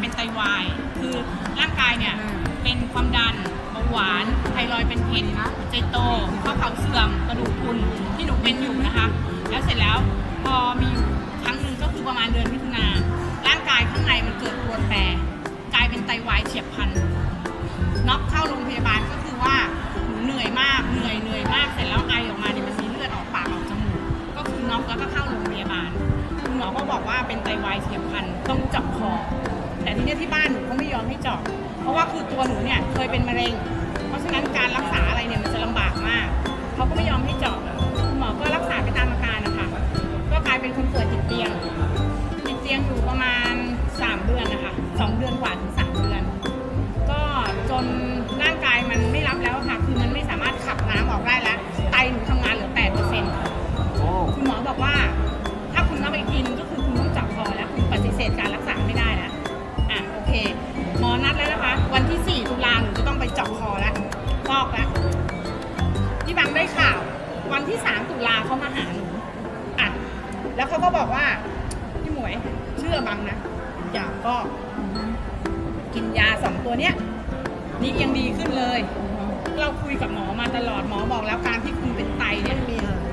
เป็นไตวาย คือร่างกายเนี่ยเป็นความดันเบาหวานไทรอยด์เป็นพิษใจโตข้อเข่าเสื่อมกระดูกพรุนที่หนูเป็นอยู่นะคะ แล้วเสร็จแล้วพอมีอยู่ครั้งหนึ่งก็คือประมาณเดือนมิถุนาร่างกายข้างในมันเกิดตัวแปรกลายเป็นไตวายเฉียบพลันน็อกเข้าโรงพยาบาลก็คือว่าหนูเหนื่อยมากเหนื่อยเหนื่อยมากเสร็จแล้วไอออกมาเนี่ยมันมีเลือดออกปากออกจมูกก็คือน็อกแล้วก็เข้าโรงพยาบาลคุณหมอก็บอกว่าเป็นไตวายเฉียบพลันต้องเจาะคอ แต่ทีเนี้ยที่บ้านหนูเขาไม่ยอมให้เจาะเพราะว่าคือตัวหนูเนี่ยเคยเป็นมะเร็ง เพราะฉะนั้นการรักษาอะไรเนี่ยมันจะลำบากมากเขาก็ไม่ยอมให้เจาะคุณหมอก็รักษาไปตามอาการนะคะก็กลายเป็นคนป่วยติดเตียง ติดเตียงอยู่ประมาณ 3 เดือนนะคะ2เดือนกว่าถึง วันที่3ตุลาเขามาหาหนูอะแล้วเขาก็บอกว่าพี่หมวยเชื่อบังนะอย่าฟอกกินยาสองตัวเนี้ยนี่ยังดีขึ้นเลย เราคุยกับหมอมาตลอดหมอบอกแล้วการที่คุณเป็นไตเนี่ย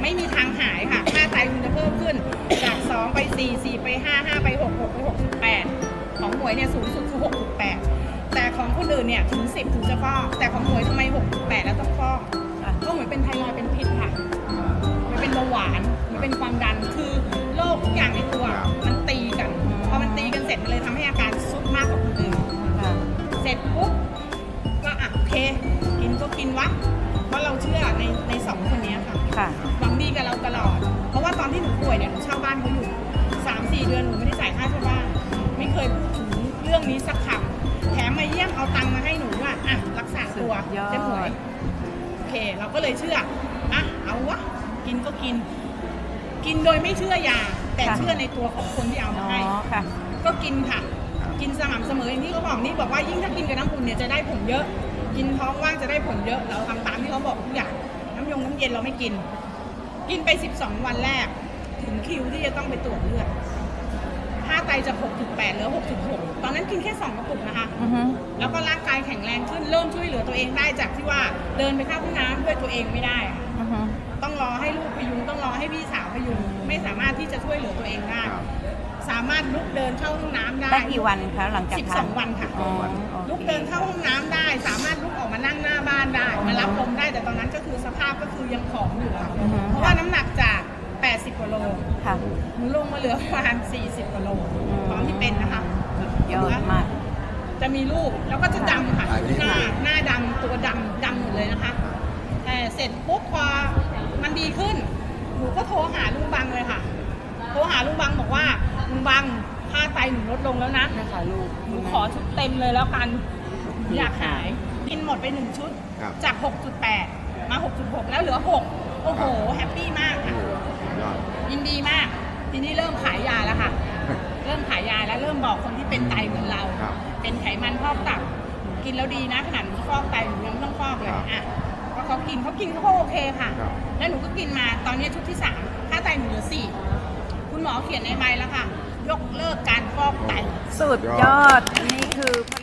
ไม่มีทางหายค่ะค่าไตคุณจะเพิ่มขึ้น จาก 2 ไป 4 4 ไป 5 5 ไป 6 6 ไป 68 ของหมวยเนี่ยสูงสุดคือ 68 แต่ของคนอื่นเนี่ยถึง 10 ถึงจะฟอกแต่ของหมวยทำไม 68 แล้วต้องฟอกก็หมวยเป็นไทรอยด์เป็นาหวาน มันเป็นความดัน คือโรคทุกอย่างในตัว มันตีกัน พอมันตีกันเสร็จมันเลยทำให้อาการซุดมากกว่าคนอื่นค่ะเสร็จปุ๊บก็อะโอเค กินก็กินวะ เพราะเราเชื่อในในสองคนเนี้ยค่ะ ค่ะ หวังดีกับเราตลอด เพราะว่าตอนที่หนูป่วยเนี่ยหนูเช่าบ้านเขาอยู่สามสี่เดือนหนูไม่ได้จ่ายค่าเช่าบ้าน ไม่เคยพูดถึงเรื่องนี้สักคำแถมมาเยี่ยมเอาตังค์มาให้หนูว่าอะรักษาตัวสุดยอด เจ๊หมวยโอเค เราก็เลยเชื่ออะเอาวะ กินก็กิน กินโดยไม่เชื่อยา แต่เชื่อในตัวของคนที่เอามาอ๋อให้ ค่ะ ก็กินค่ะ กินสม่ำเสมออย่างที่เขาบอกนี่บอกว่ายิ่งถ้ากินกับน้ำอุ่นเนี่ยจะได้ผลเยอะ กินท้องว่างจะได้ผลเยอะ เราทำตามที่เขาบอกทุกอย่าง น้ำยงน้ำเย็นเราไม่กิน กินไป 12 วันแรก ถึงคิวที่จะต้องไปตรวจเลือดค่าไตจาก6.8เหลือ6.6 ตอนนั้นกินแค่ 2 กระปุกนะคะ อือฮึแล้วก็ร่างกายแข็งแรงขึ้นเริ่มช่วยเหลือตัวเองได้จากที่ว่าเดินไปเข้าห้องน้ำด้วยตัวเองไม่ได้อะ อือฮึ ต้องรอให้ลูกพยุงต้องรอให้พี่สาวพยุงไม่สามารถที่จะช่วยเหลือตัวเองได้ สามารถลุกเดินเข้าห้องน้ำได้ได้กี่วันคะหลังจากทาน12 วันค่ะอ๋อโอลุกเคเดินเข้าห้องน้ำได้ สามารถลุกออกมานั่งหน้าบ้านได้ มารับลมได้แต่ตอนนั้นก็คือสภาพก็คือยังผอมอยู่อะอือฮึเพราะว่าน้ำหนักจาก 80กว่าโลค่ะ หนูลงมาเหลือประมาณ 40กว่าโลตอนที่เป็นนะคะยอดมาก จะมีรูปแล้วก็จะดำค่ะ ถ่ายรูป หน้าหน้าดำตัวดำดำหมดเลยนะคะ แต่เสร็จปุ๊บพอมันดีขึ้น หนูก็โทรหาลุงบังเลยค่ะ โทรหาลุงบังบอกว่า ลุงบัง ค่าไตหนูลดลงแล้วนะนะคะลูกหนูขอชุดเต็มเลยแล้วกัน อยากหาย กินหมดไปหนึ่งชุด ครับ จาก 6.8 มา 6.6 แล้วเหลือ 6 โอ้โห แฮปปี้มากค่ะยอด ยินดีมาก ทีนี้เริ่มขายยาแล้วค่ะ เริ่มขายยาแล้วเริ่มบอกคนที่เป็นไตเหมือนเรา ครับเป็นไขมันพอกตับหนูกินแล้วดีนะขนาดหนูฟอกไตหนูยังไม่ต้องฟอกเลยครับอะก็เขากินเขากินเขาก็โอเคค่ะ ครับ แล้วหนูก็กินมาตอนนี้ชุดที่สามค่าไตหนูเหลือสี่คุณหมอเขียนในใบแล้วค่ะ ยกเลิกการฟอกไต สุดยอด นี่คือผลิ